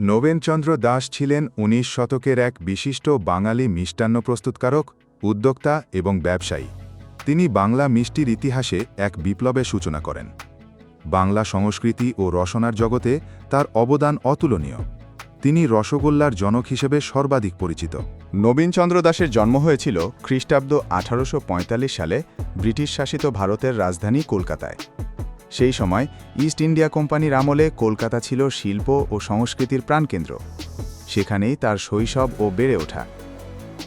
নবেনচন্দ্র দাস ছিলেন উনিশ শতকের এক বিশিষ্ট বাঙালি মিষ্টান্ন প্রস্তুতকারক উদ্যোক্তা এবং ব্যবসায়ী। তিনি বাংলা মিষ্টির ইতিহাসে এক বিপ্লবের সূচনা করেন। বাংলা সংস্কৃতি ও রসনার জগতে তার অবদান অতুলনীয়। তিনি রসগোল্লার জনক হিসেবে সর্বাধিক পরিচিত। নবীনচন্দ্র দাসের জন্ম হয়েছিল খ্রিস্টাব্দ আঠারোশো পঁয়তাল্লিশ সালে ব্রিটিশ শাসিত ভারতের রাজধানী কলকাতায়। সেই সময় ইস্ট ইন্ডিয়া কোম্পানির আমলে কলকাতা ছিল শিল্প ও সংস্কৃতির প্রাণকেন্দ্র। সেখানেই তার শৈশব ও বেড়ে ওঠা।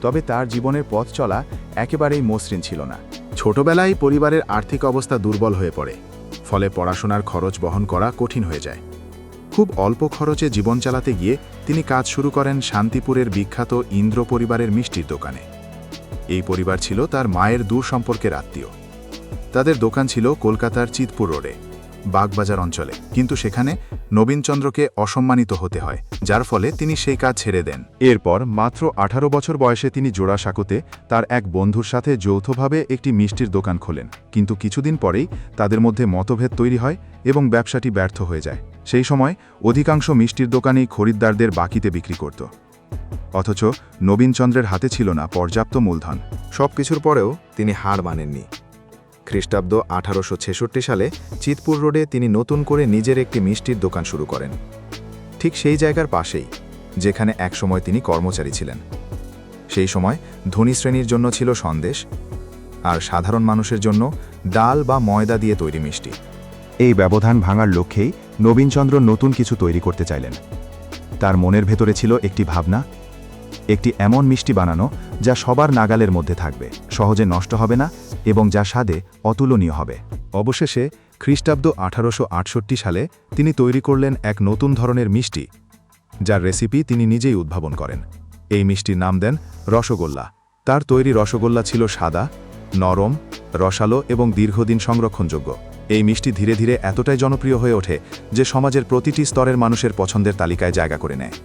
তবে তার জীবনের পথ চলা একেবারেই মসৃণ ছিল না। ছোটবেলায় পরিবারের আর্থিক অবস্থা দুর্বল হয়ে পড়ে। ফলে পড়াশোনার খরচ বহন করা কঠিন হয়ে যায়। খুব অল্প খরচে জীবন চালাতে গিয়ে তিনি কাজ শুরু করেন শান্তিপুরের বিখ্যাত ইন্দ্র পরিবারের মিষ্টির দোকানে। এই পরিবার ছিল তার মায়ের দূর সম্পর্কের আত্মীয়। তাদের দোকান ছিল কলকাতার চিতপুর রোডে, বাগবাজার অঞ্চলে। কিন্তু সেখানে নবীনচন্দ্রকে অসম্মানিত হতে হয়, যার ফলে তিনি সেই কাজ ছেড়ে দেন। এরপর মাত্র আঠারো বছর বয়সে তিনি জোড়াসাঁকোতে তার এক বন্ধুর সাথে যৌথভাবে একটি মিষ্টির দোকান খোলেন। কিন্তু কিছুদিন পরেই তাদের মধ্যে মতভেদ তৈরি হয় এবং ব্যবসাটি ব্যর্থ হয়ে যায়। সেই সময় অধিকাংশ মিষ্টির দোকানেই খরিদ্দারদের বাকিতে বিক্রি করত। অথচ নবীনচন্দ্রের হাতে ছিল না পর্যাপ্ত মূলধন। সব কিছুর পরেও তিনি হার মানেননি। খ্রিস্টাব্দ আঠারোশো সালে চিতপুর রোডে তিনি নতুন করে নিজের একটি মিষ্টির দোকান শুরু করেন। ঠিক সেই জায়গার পাশেই, যেখানে একসময় তিনি কর্মচারী ছিলেন। সেই সময় ধনী শ্রেণির জন্য ছিল সন্দেশ, আর সাধারণ মানুষের জন্য ডাল বা ময়দা দিয়ে তৈরি মিষ্টি। এই ব্যবধান ভাঙার লক্ষ্যেই নবীনচন্দ্র নতুন কিছু তৈরি করতে চাইলেন। তার মনের ভেতরে ছিল একটি ভাবনা একটি এমন মিষ্টি বানানো যা সবার নাগালের মধ্যে থাকবে, সহজে নষ্ট হবে না এবং যা স্বাদে অতুলনীয় হবে। অবশেষে, খ্রিস্টাব্দ আঠারোশো আটষট্টি সালে তিনি তৈরি করলেন এক নতুন ধরনের মিষ্টি, যার রেসিপি তিনি নিজেই উদ্ভাবন করেন। এই মিষ্টির নাম দেন রসগোল্লা। তার তৈরি রসগোল্লা ছিল সাদা, নরম, রসালো এবং দীর্ঘদিন সংরক্ষণযোগ্য। এই মিষ্টি ধীরে ধীরে এতটাই জনপ্রিয় হয়ে ওঠে যে সমাজের প্রতিটি স্তরের মানুষের পছন্দের তালিকায় জায়গা করে নেয়।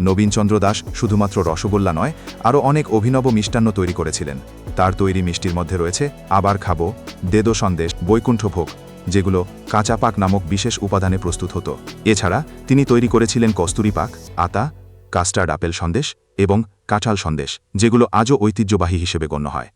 নবীনচন্দ্র দাস শুধুমাত্র রসগোল্লা নয়, আরও অনেক অভিনব মিষ্টান্ন তৈরি করেছিলেন। তার তৈরি মিষ্টির মধ্যে রয়েছে আবার খাব, দেদো সন্দেশ বৈকুণ্ঠভোগ যেগুলো কাঁচা পাক নামক বিশেষ উপাদানে প্রস্তুত হতো। এছাড়া তিনি তৈরি করেছিলেন কস্তুরি পাক, আতা, কাস্টার্ড আপেল সন্দেশ এবং কাঁঠাল সন্দেশ, যেগুলো আজও ঐতিহ্যবাহী হিসেবে গণ্য হয়।